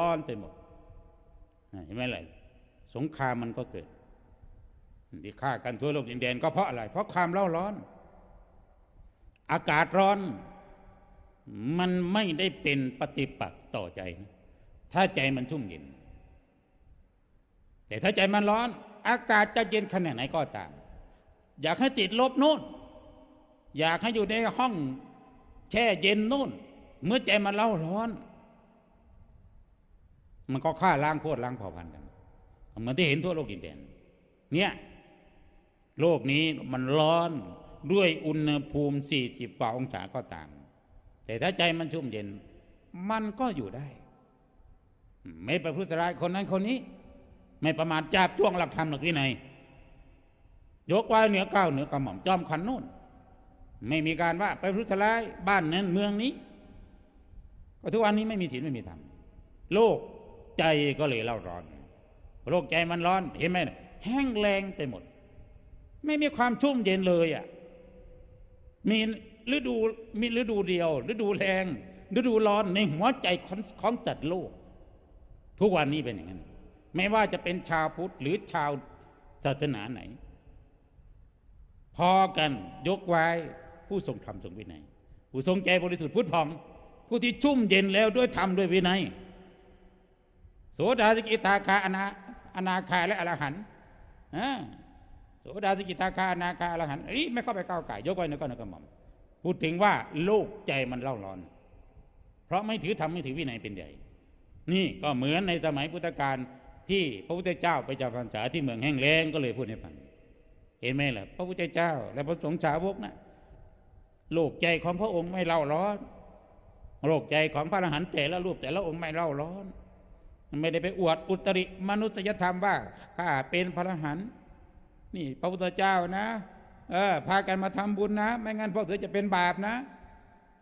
ร้อนไปหมดเห็นไหมล่ะสงครามมันก็เกิดที่ฆ่ากันทั่วโลกดินแดนก็เพราะอะไร เพราะความเล่าร้อน อากาศร้อน มันไม่ได้เป็นปฏิปักษ์ต่อใจ ถ้าใจมันชุ่มเย็น แต่ถ้าใจมันร้อน อากาศจะเย็นขนาดไหนก็ตาม อยากให้ติดลบนู่น อยากให้อยู่ในห้องแช่เย็นนู่น เมื่อใจมันเล่าร้อน มันก็ฆ่าล้างโคตรล้างเผ่าพันธุ์กันเหมือนที่เห็นทั่วโลกดินแดน เนี่ย โลกนี้มันร้อนด้วยอุณหภูมิ40กว่าองศาก็ตาม แต่ถ้าใจมันชุ่มเย็น มันก็อยู่ได้ ไม่ประพฤติร้ายคนนั้นคนนี้ ไม่ประมาทจับช่วงหลักธรรมหลักวินัยยกไว้เหนือเก้าวเหนือกระหม่อมจอมขันนู่น ไม่มีการว่าไปพฤติร้ายบ้านนั้นเมืองนี้ ก็ทุกวันนี้ไม่มีศีลไม่มีธรรมโลก ใจก็เลยเล่าร้อนโลกใจมันร้อนเห็นไหมน่ะแห้งแรงไปหมด ไม่มีความชุ่มเย็นเลยอะมีฤดูมีฤดูเดียว ฤดูแรงฤดูร้อนในหัวใจของของจัดโลก ทุกวันนี้เป็นอย่างนั้น ไม่ว่าจะเป็นชาวพุทธหรือชาวศาสนาไหน พอกันยกไว้ผู้ทรงธรรมทรงวินัย ผู้ทรงใจบริสุทธิ์พุทธพอง ผู้ที่ชุ่มเย็นแล้วด้วยธรรมด้วยวินัย โสดาสกิทาคาอนาอนาคาและอรหันต์โสดาสกิทาคาอนาคาอรหันต์นี่ไม่เข้าไปก้าวไก่ยกไว้นึกก็นึกกระหม่อมพูดถึงว่าโลกใจมันเล่าร้อน เพราะไม่ถือธรรมไม่ถือวินัยเป็นใหญ่ นี่ก็เหมือนในสมัยพุทธกาลที่พระพุทธเจ้าไปจำพรรษาที่เมืองแห้งแล้งก็เลยพูดให้ฟัง เห็นไหมล่ะ พระพุทธเจ้า และพระสงฆ์สาวกนะโลกใจของพระองค์ไม่เล่าร้อน โลกใจของพระอรหันต์แต่ละรูปแต่ละองค์ไม่เล่าร้อน ไม่ได้ไปอวดอุตริมนุษยธรรมว่าข้าเป็นพระหันนี่พระพุทธเจ้านะ เออพากันมาทำบุญนะ ไม่งั้นพวกเธอจะเป็นบาปนะ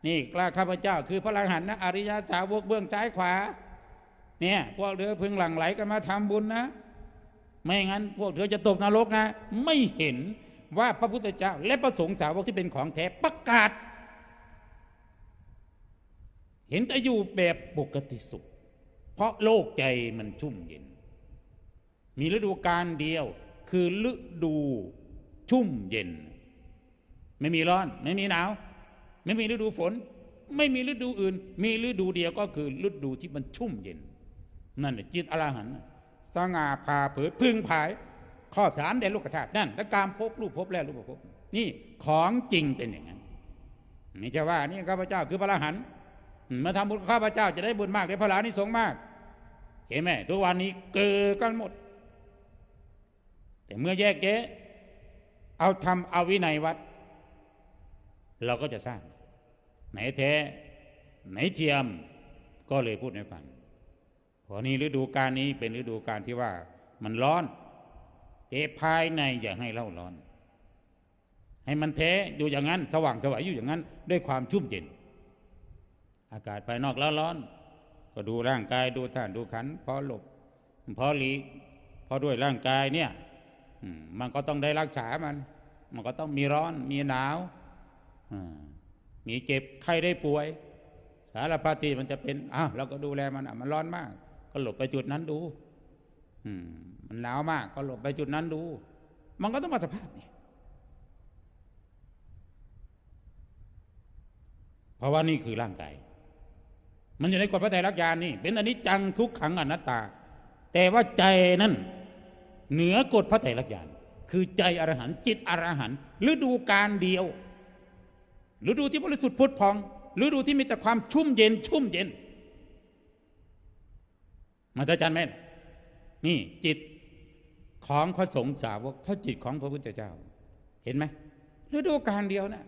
นี่กล้าข้าพเจ้า คือพระหันนะอริยสาวกเบื้องซ้ายขวา เนี่ย พวกเธอพึงหลั่งไหลกันมาทำบุญนะ ไม่งั้น พวกเธอจะตกนรกนะ ไม่เห็นว่าพระพุทธเจ้า และพระสงฆ์สาวกที่เป็นของแท้ประกาศ เห็นแต่อยู่แบบปกติสุข ราะโลกใจมันชุ่มเย็น มีฤดูกาลเดียว คือฤดูชุ่มเย็น ไม่มีร้อน ไม่มีหนาว ไม่มีฤดูฝน ไม่มีฤดูอื่น มีฤดูเดียวก็คือฤดูที่มันชุ่มเย็น นั่นจิตอรหันต์สง่าพาเผยพึ่งผาย ข้อสามเด่นลูกธาตุนั่นและการพบรูปพบแล้วรูปพบนี่ของจริงเป็นอย่างนั้นนี่จะว่านี่ข้าพเจ้าคือพระอรหันต์มาทำบุญข้าพเจ้าจะได้บุญมากได้พระลานิสงมาก เห็นไหมทุกวันนี้เกิดกันหมด แต่เมื่อแยกแยะเอาทำเอาวินัยวัด เราก็จะสร้าง ไหนแท้ ไหนเทียม ก็เลยพูดให้ฟังพอนี้ฤดูการนี้เป็นฤดูการที่ว่ามันร้อนแต่ภายในอย่าให้เล่าร้อน ให้มันแท้อยู่อย่างนั้น สว่างสวายอยู่อย่างนั้น ด้วยความชุ่มเย็น อากาศภายนอกแล้วร้อน ก็ดูร่างกายดูท่านดูขันพอหลบ พอหลีกพอด้วยร่างกายเนี่ยมันก็ต้องได้รักษามัน มันก็ต้องมีร้อนมีหนาวมีเจ็บไข้ได้ป่วย สารพัดที่มันจะเป็นอ้าวเราก็ดูแลมันอะมันร้อนมาก ก็หลบไปจุดนั้นดูอืมันหนาวมากก็หลบไปจุดนั้นดู มันก็ต้องมาสภาพนี้เพราะว่านี่คือร่างกาย มันอยู่ในกฎพระไตรลักษณ์ญาณนี่เป็นอนิจจังทุกขังอนัตตา แต่ว่าใจนั้นเหนือกฎพระไตรลักษณ์ญาณคือใจอรหันต์จิตอรหันต์ฤดูการเดียวฤดูที่บริสุทธิ์พุทธพองฤดูที่มีแต่ความชุ่มเย็น ชุ่มเย็นมาอาจารย์แม่นี่จิตของพระสงฆ์สาวกเท่าจิตของพระพุทธเจ้า เห็นไหมฤดูการเดียวนะ